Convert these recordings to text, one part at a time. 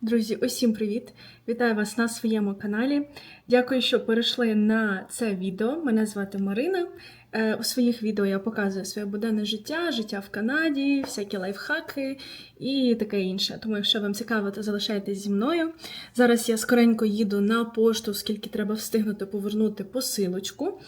Друзі, усім привіт! Вітаю вас на своєму каналі. Дякую, що перейшли на це відео. Мене звати Марина. Е, У своїх відео я показую своє буденне життя, життя в Канаді, всякі лайфхаки і таке інше. Тому, якщо вам цікаво, то залишайтесь зі мною. Зараз я скоренько їду на пошту, оскільки треба встигнути повернути посилочку.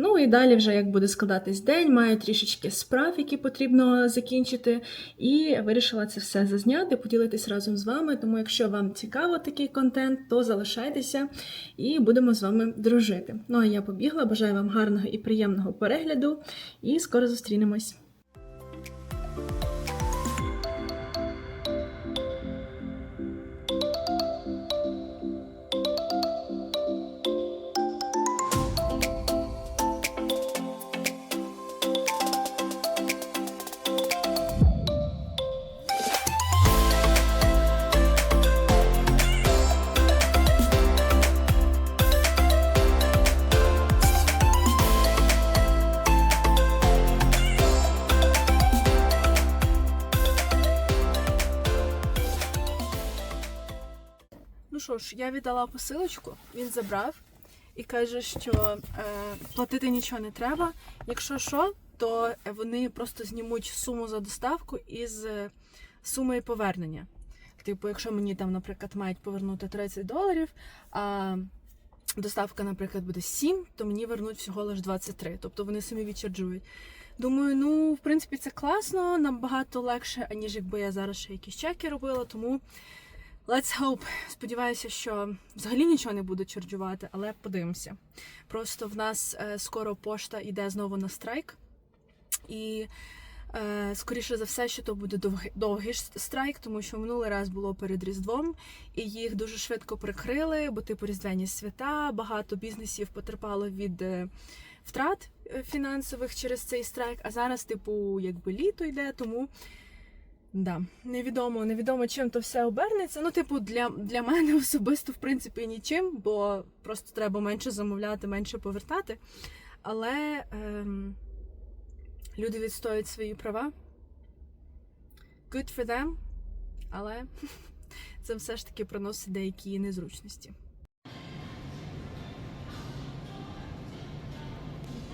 Ну і далі, вже як буде складатись день, маю трішечки справ, які потрібно закінчити, і вирішила це все зазняти, поділитись разом з вами. Тому, якщо вам цікаво такий контент, то залишайтеся і будемо з вами дружити. Ну а я побігла. Бажаю вам гарного і приємного перегляду, і скоро зустрінемось. Що ж, я віддала посилочку, він забрав і каже, що е, платити нічого не треба. Якщо що, то вони просто знімуть суму за доставку із е, сумою повернення. Типу, якщо мені там, наприклад, мають повернути 30 доларів, а доставка, наприклад, буде 7, то мені вернуть всього лише 23. Тобто вони самі відчарджують. Думаю, ну, в принципі, це класно, набагато легше, аніж якби я зараз ще якісь чеки робила, тому. Let's hope. Сподіваюся, що взагалі нічого не буду чарджувати, але подивимося. Просто в нас е, скоро пошта йде знову на страйк, і е, скоріше за все, що то буде довгий, довгий страйк, тому що минулий раз було перед Різдвом, і їх дуже швидко прикрили, бо типу різдвяні свята, багато бізнесів потерпало від. е, Втрат е, фінансових через цей страйк, а зараз, типу, якби літо йде, тому Да, невідомо, невідомо, чим то все обернеться. Ну, типу, для, для мене особисто, в принципі, нічим, бо просто треба менше замовляти, менше повертати. Але ем, люди відстоюють свої права. Good for them. Але це все ж таки приносить деякі незручності.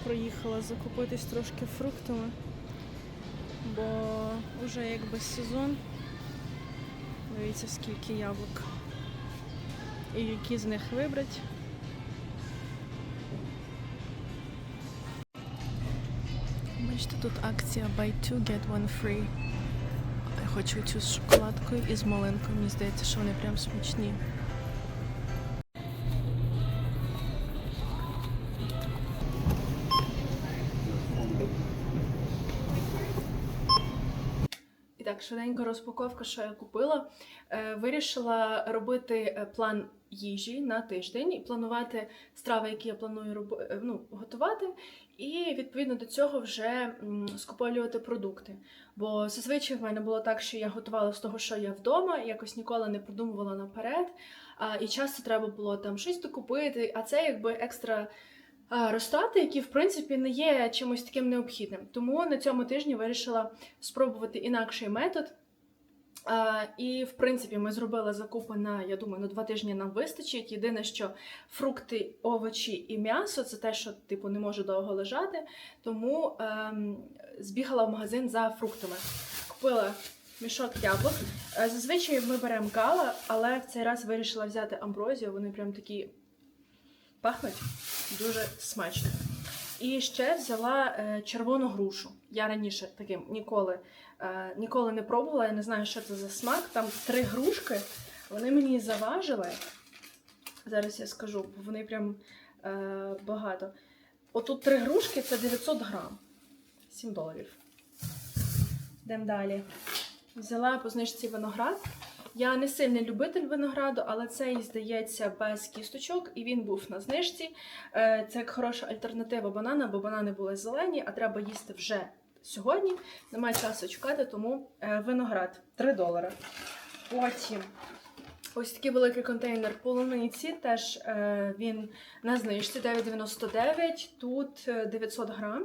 Проїхала закупитись трошки фруктами бо вже якби сезон. Дивіться, скільки яблук. І які з них вибрати. Бачите, тут акція Buy two, get one free. Я хочу цю з шоколадкою і з малинкою. Мені здається, що вони прям смачні. Швиденько розпаковка, що я купила. Е, вирішила робити е, план їжі на тиждень і планувати страви, які я планую роб... е, ну, готувати, і відповідно до цього вже скуповувати продукти. Бо зазвичай в мене було так, що я готувала з того, що я вдома, якось ніколи не продумувала наперед. І часто треба було там щось докупити, а це якби екстра розтрати, які в принципі не є чимось таким необхідним. Тому на цьому тижні вирішила спробувати інакший метод. А, і в принципі ми зробили закупи на, я думаю, на два тижні нам вистачить. Єдине, що фрукти, овочі і м'ясо це те, що типу не може довго лежати. Тому ем, збігала в магазин за фруктами. Купила мішок яблук. Е, Зазвичай ми беремо гала, але в цей раз вирішила взяти амброзію. Вони прям такі пахнуть дуже смачно. І ще взяла е, червону грушу. Я раніше таким ніколи, е, ніколи не пробувала, я не знаю, що це за смак. Там три грушки, вони мені заважили. Зараз я скажу, бо вони прям е, багато. Отут три грушки це 900 грам. 7 доларів. Йдемо далі. Взяла по знижці виноград. Я не сильний любитель винограду, але цей, здається, без кісточок, і він був на знижці. Е, Це як хороша альтернатива банана, бо банани були зелені, а треба їсти вже сьогодні. Немає часу чекати, тому е, виноград 3 долари. Потім ось такий великий контейнер полуниці. Теж е, він на знижці 9,99, тут е, 900 грам.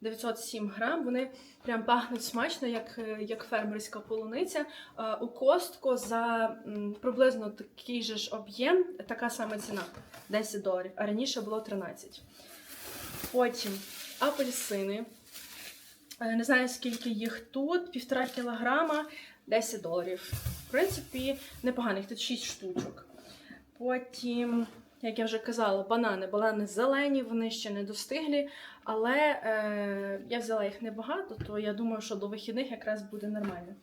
907 грам. Вони прям пахнуть смачно, як, е, як фермерська полуниця. Е, У Костко за приблизно такий же ж об'єм, така сама ціна 10 доларів, а раніше було 13. Потім апельсини. Е, Не знаю, скільки їх тут, півтора кілограма, 10 доларів. В принципі, непоганих, тут 6 штучок. Потім, як я вже казала, банани. Банани зелені, вони ще не достиглі, але е, я взяла їх небагато, то я думаю, що до вихідних якраз буде нормально.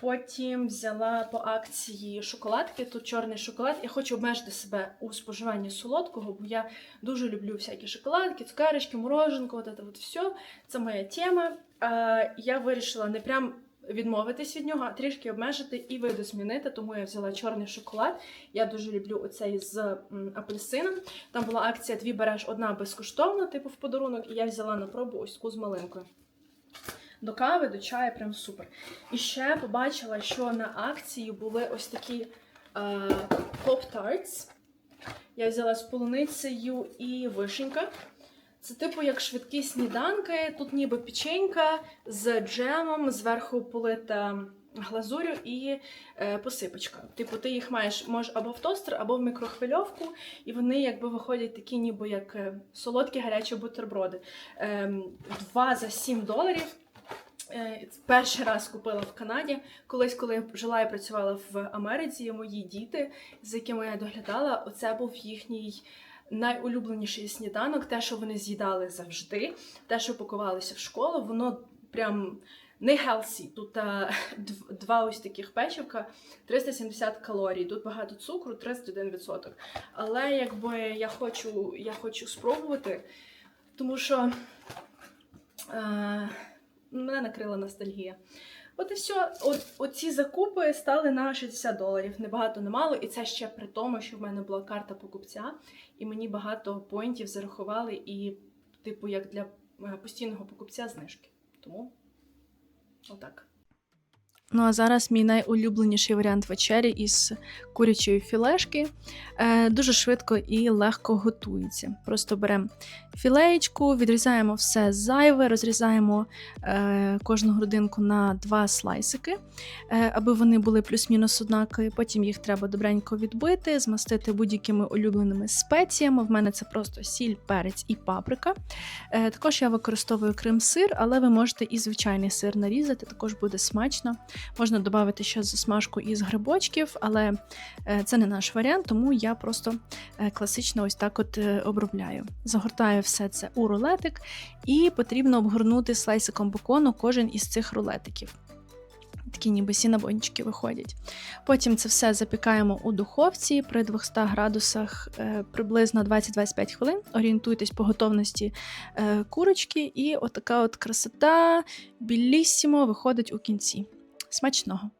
Потім взяла по акції шоколадки. Тут чорний шоколад. Я хочу обмежити себе у споживанні солодкого, бо я дуже люблю всякі шоколадки, цукерочки, мороженко, от це от все. Це моя тема. Е, я вирішила не прям відмовитись від нього, трішки обмежити і виду змінити. Тому я взяла чорний шоколад. Я дуже люблю оцей з апельсином. Там була акція Дві береш одна безкоштовно, типу в подарунок, і я взяла на пробу ось таку з малинкою. До кави, до чаю, прям супер. І ще побачила, що на акції були ось такі е, поп-тартс. Я взяла з полуницею і вишенька. Це типу як швидкі сніданки. Тут ніби печенька з джемом, зверху полита глазурю і е, посипочка. Типу, ти їх маєш можеш або в тостер, або в мікрохвильовку, і вони якби виходять такі, ніби як е, солодкі гарячі бутерброди. Ем, два за 7 доларів. Е, Перший раз купила в Канаді. Колись, коли я жила і працювала в Америці, мої діти, з якими я доглядала, оце був їхній найулюбленіший сніданок. Те, що вони з'їдали завжди, те, що пакувалися в школу, воно прям не healthy. Тут а, два ось таких печивка, 370 калорій. Тут багато цукру, 31%. Але якби я хочу, я хочу спробувати, тому що. Е, мене накрила ностальгія. От і все. От, оці закупи стали на 60 доларів. Не багато, не мало. І це ще при тому, що в мене була карта покупця, і мені багато поінтів зарахували, і, типу, як для е, постійного покупця знижки. Тому отак. Ну а зараз мій найулюбленіший варіант вечері із курячої філешки. Е, дуже швидко і легко готується. Просто беремо філеєчку, відрізаємо все зайве, розрізаємо е, кожну грудинку на два слайсики, е, аби вони були плюс-мінус однакові. Потім їх треба добренько відбити, змастити будь-якими улюбленими спеціями. В мене це просто сіль, перець і паприка. Е, також я використовую крем-сир, але ви можете і звичайний сир нарізати, також буде смачно. Можна додати ще засмажку із грибочків, але е, це не наш варіант, тому я просто е, класично ось так от е, обробляю. Загортаю все це у рулетик, і потрібно обгорнути слайсиком бекону кожен із цих рулетиків. Такі ніби сінабончики виходять. Потім це все запікаємо у духовці при 200 градусах приблизно 20-25 хвилин. Орієнтуйтесь по готовності курочки, і отака от красота білісімо виходить у кінці. Смачного!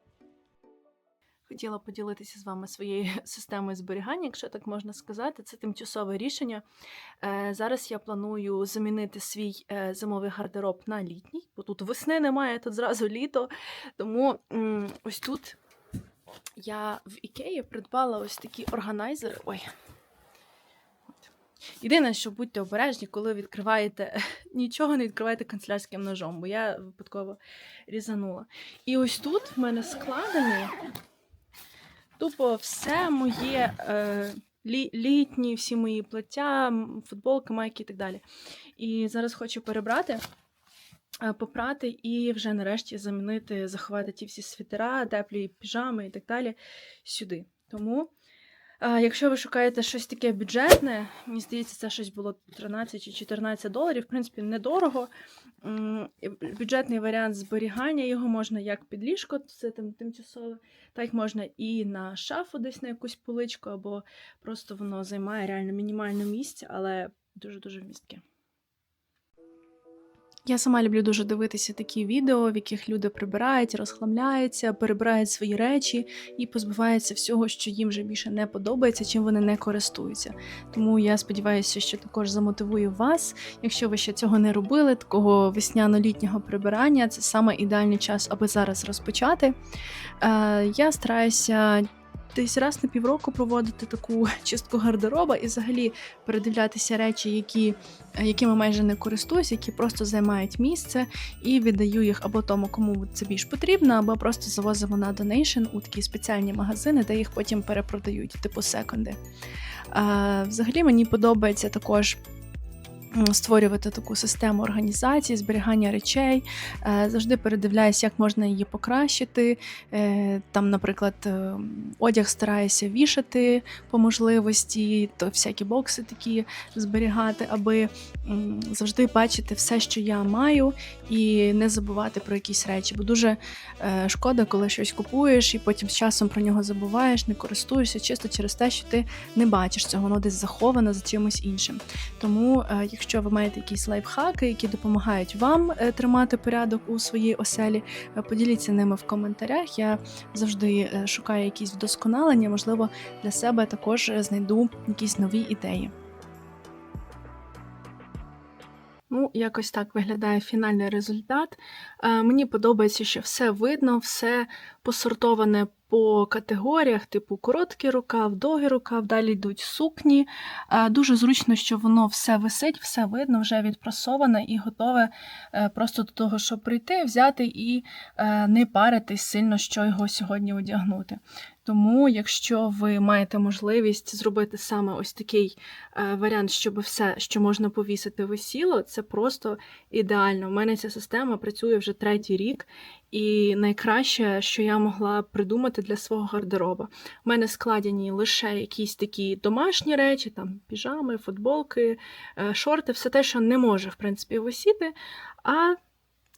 Хотіла поділитися з вами своєю системою зберігання, якщо так можна сказати. Це тимчасове рішення. Е, зараз я планую замінити свій е, зимовий гардероб на літній, бо тут весни немає, тут зразу літо. Тому ось тут я в Ікеї придбала ось такі органайзери. Ой. Єдине, що будьте обережні, коли відкриваєте нічого не відкривайте канцелярським ножом, бо я випадково різанула. І ось тут в мене складені тупо все моє е, лі, літні, всі мої плаття, футболки, майки і так далі. І зараз хочу перебрати, е, попрати і вже нарешті замінити, заховати ті всі світера, теплі піжами і так далі сюди. Тому. Якщо ви шукаєте щось таке бюджетне, мені здається, це щось було 13 чи 14 доларів, в принципі, недорого. Бюджетний варіант зберігання його можна як під ліжко, це там тимчасове, так можна і на шафу десь на якусь поличку, або просто воно займає реально мінімальне місце, але дуже-дуже вмістке. Я сама люблю дуже дивитися такі відео, в яких люди прибирають, розхламляються, перебирають свої речі і позбуваються всього, що їм вже більше не подобається, чим вони не користуються. Тому я сподіваюся, що також замотивую вас. Якщо ви ще цього не робили, такого весняно-літнього прибирання, це саме ідеальний час, аби зараз розпочати. Е, я стараюся десь раз на півроку проводити таку чистку гардероба і взагалі передивлятися речі, які, якими майже не користуюсь, які просто займають місце, і віддаю їх або тому, кому це більш потрібно, або просто завозимо на донейшн у такі спеціальні магазини, де їх потім перепродають, типу секонди. Взагалі мені подобається також. Створювати таку систему організації, зберігання речей, Е, завжди передивляюсь, як можна її покращити. Е, Там, наприклад, е, одяг стараюся вішати по можливості, то всякі бокси такі зберігати, аби завжди бачити все, що я маю, і не забувати про якісь речі. Бо дуже шкода, коли щось купуєш, і потім з часом про нього забуваєш, не користуєшся, чисто через те, що ти не бачиш цього, воно десь заховано за чимось іншим. Тому, е, якщо ви маєте якісь лайфхаки, які допомагають вам е, тримати порядок у своїй оселі, е, поділіться ними в коментарях. Я завжди е, шукаю якісь вдосконалення, можливо, для себе також знайду якісь нові ідеї. Ну, якось так виглядає фінальний результат. Е, мені подобається, що все видно, все посортоване по категоріях, типу короткий рукав, довгий рукав, далі йдуть сукні. Е, дуже зручно, що воно все висить, все видно, вже відпрасоване і готове е, просто до того, щоб прийти, взяти і не паритись сильно, що його сьогодні одягнути. Тому, якщо ви маєте можливість зробити саме ось такий е, варіант, щоб все, що можна повісити, висіло, це просто ідеально. У мене ця система працює вже третій рік, і найкраще, що я могла придумати для свого гардероба. У мене складені лише якісь такі домашні речі, там піжами, футболки, е, шорти, все те, що не може, в принципі, висіти. А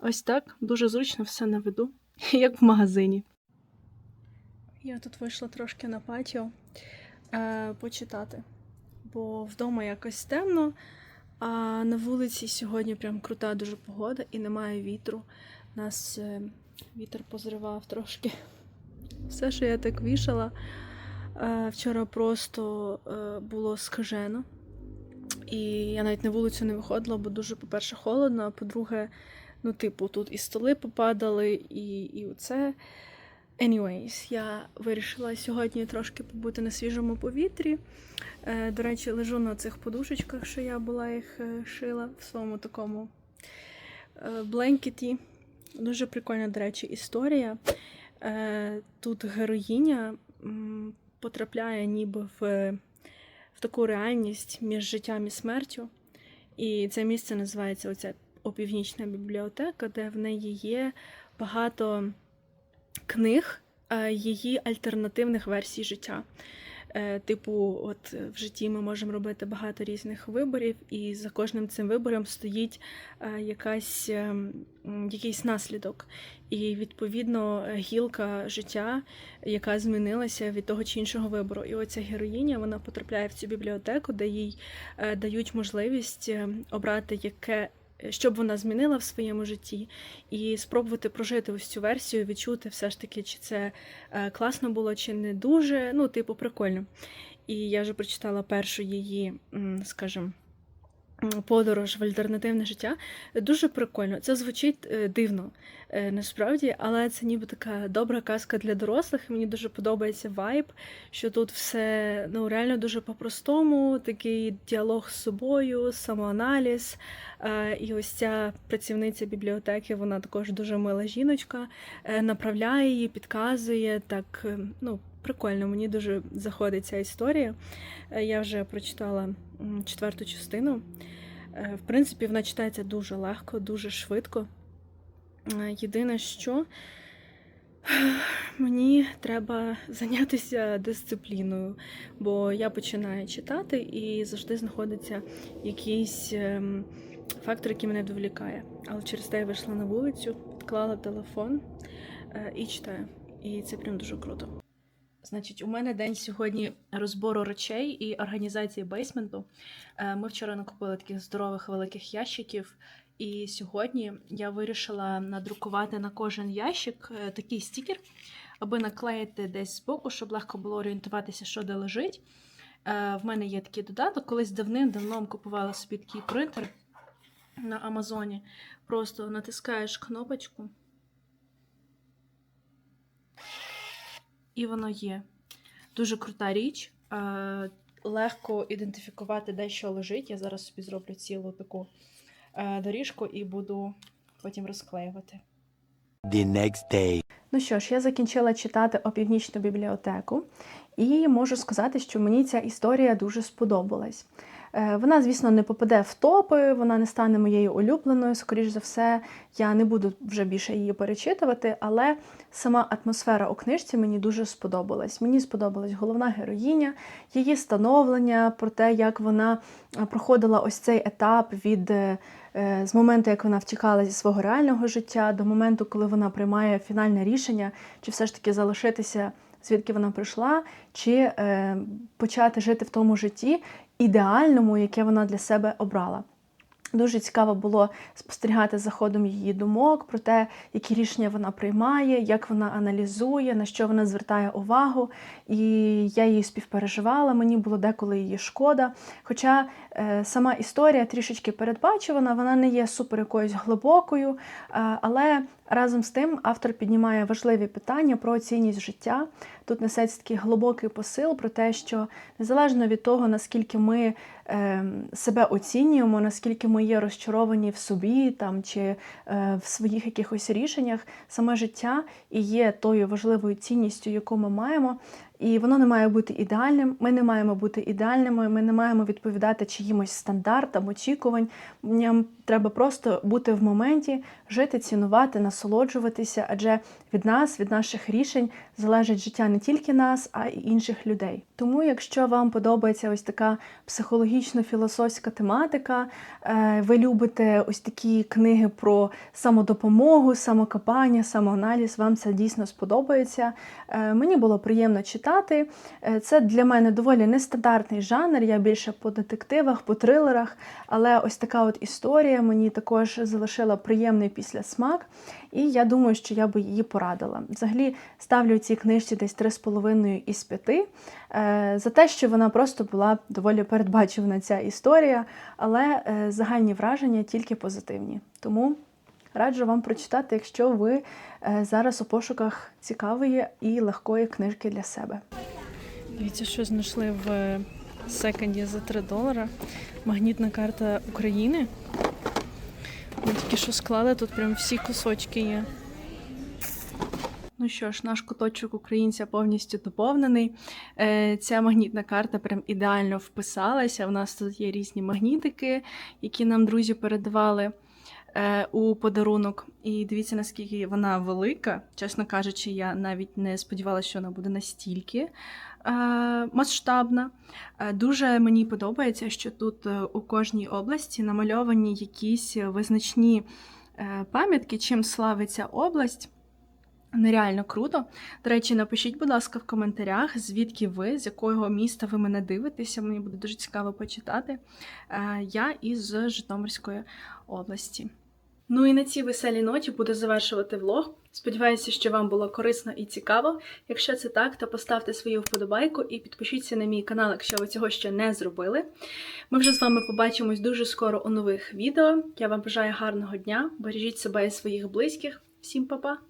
ось так дуже зручно все на виду, як в магазині. Я тут вийшла трошки на патіо е, почитати, бо вдома якось темно, а на вулиці сьогодні прям крута дуже погода і немає вітру. Нас е, вітер позривав трошки. Все, що я так вішала, е, вчора просто е, було скажено. І я навіть на вулицю не виходила, бо дуже, по-перше, холодно, а по-друге, ну, типу, тут і столи попадали, і, і оце. Anyways, я вирішила сьогодні трошки побути на свіжому повітрі. Е, До речі, лежу на цих подушечках, що я була їх е, шила в своєму такому е, бленкеті. Дуже прикольна, до речі, історія. Тут героїня потрапляє ніби в, в таку реальність між життям і смертю. І це місце називається оця опівнічна бібліотека, де в неї є багато книг е, її альтернативних версій життя. Е, Типу, от в житті ми можемо робити багато різних виборів, і за кожним цим вибором стоїть е, якась, якийсь наслідок. І відповідно гілка життя, яка змінилася від того чи іншого вибору. І оця героїня вона потрапляє в цю бібліотеку, де їй дають можливість обрати яке. Що б вона змінила в своєму житті, і спробувати прожити ось цю версію, відчути все ж таки, чи це е, класно було, чи не дуже. Ну, типу, прикольно. І я вже прочитала першу її, скажімо, подорож в альтернативне життя. Дуже прикольно. Це звучить е, дивно е, насправді, але це ніби така добра казка для дорослих. Мені дуже подобається вайб, що тут все ну, реально дуже по-простому, такий діалог з собою, самоаналіз. Е, І ось ця працівниця бібліотеки, вона також дуже мила жіночка, направляє її, підказує. Так, ну, прикольно, мені дуже заходить ця історія. Я вже прочитала четверту частину. Е, В принципі, вона читається дуже легко, дуже швидко. Е, Єдине, що мені треба зайнятися дисципліною, бо я починаю читати і завжди знаходиться якийсь ем, фактор, який мене довлікає. Але через те я вийшла на вулицю, відклала телефон е, і читаю. І це прям дуже круто. Значить, у мене день сьогодні розбору речей і організації бейсменту. Е, Ми вчора накупили таких здорових великих ящиків. І сьогодні я вирішила надрукувати на кожен ящик е, такий стікер, аби наклеїти десь збоку, щоб легко було орієнтуватися, що де лежить. Е, В мене є такий додаток. Колись давним-давно купувала собі такий принтер на Амазоні. Просто натискаєш кнопочку. І воно є. Дуже крута річ. Е, легко ідентифікувати, де що лежить. Я зараз собі зроблю цілу таку е, доріжку і буду потім розклеювати. The next day. Ну що ж, я закінчила читати опівнічну бібліотеку, і можу сказати, що мені ця історія дуже сподобалась. Е, Вона, звісно, не попаде в топи, вона не стане моєю улюбленою. Скоріш за все, я не буду вже більше її перечитувати, але сама атмосфера у книжці мені дуже сподобалась. Мені сподобалась головна героїня, її становлення про те, як вона е, проходила ось цей етап від е, з моменту, як вона втікала зі свого реального життя, до моменту, коли вона приймає фінальне рішення, чи все ж таки залишитися, звідки вона прийшла, чи е, почати жити в тому житті ідеальному, яке вона для себе обрала. Дуже цікаво було спостерігати за ходом її думок про те, які рішення вона приймає, як вона аналізує, на що вона звертає увагу. І я її співпереживала, мені було деколи її шкода. Хоча е, сама історія трішечки передбачувана, вона не є супер якоюсь глибокою, е, але разом з тим автор піднімає важливі питання про цінність життя. Тут несеться такий глибокий посил про те, що незалежно від того, наскільки ми е, себе оцінюємо, наскільки ми є розчаровані в собі там, чи е, в своїх якихось рішеннях, саме життя і є тою важливою цінністю, яку ми маємо. І воно не має бути ідеальним. Ми не маємо бути ідеальними, ми не маємо відповідати чиїмось стандартам, очікуванням. Треба просто бути в моменті, жити, цінувати, насолоджуватися, адже від нас, від наших рішень залежить життя не тільки нас, а й інших людей. Тому, якщо вам подобається ось така психологічно-філософська тематика, е, ви любите ось такі книги про самодопомогу, самокопання, самоаналіз, вам це дійсно сподобається. Е, Мені було приємно читати. Е, Це для мене доволі нестандартний жанр. Я більше по детективах, по трилерах, але ось така от історія мені також залишила приємний післясмак, і я думаю, що я би її порадила. Взагалі ставлю цій книжці десь 3,5 із 5, е, за те, що вона просто була доволі передбачувана ця історія, але е, загальні враження тільки позитивні. Тому раджу вам прочитати, якщо ви е, зараз у пошуках цікавої і легкої книжки для себе. Дивіться, що знайшли в секонді за 3 долара. Магнітна карта України. Ми тільки що склали, тут прям всі кусочки є. Ну що ж, наш куточок українця повністю доповнений. Е, Ця магнітна карта прям ідеально вписалася. У нас тут є різні магнітики, які нам друзі передавали е, у подарунок. І дивіться, наскільки вона велика. Чесно кажучи, я навіть не сподівалася, що вона буде настільки е, масштабна. Е, Дуже мені подобається, що тут е, у кожній області намальовані якісь визначні е, пам'ятки, чим славиться область. Нереально круто. До речі, напишіть, будь ласка, в коментарях, звідки ви, з якого міста ви мене дивитеся. Мені буде дуже цікаво почитати. Е, Я із Житомирської області. Ну і на цій веселій ноті буду завершувати влог. Сподіваюся, що вам було корисно і цікаво. Якщо це так, то поставте свою вподобайку і підпишіться на мій канал, якщо ви цього ще не зробили. Ми вже з вами побачимось дуже скоро у нових відео. Я вам бажаю гарного дня, бережіть себе і своїх близьких. Всім па-па!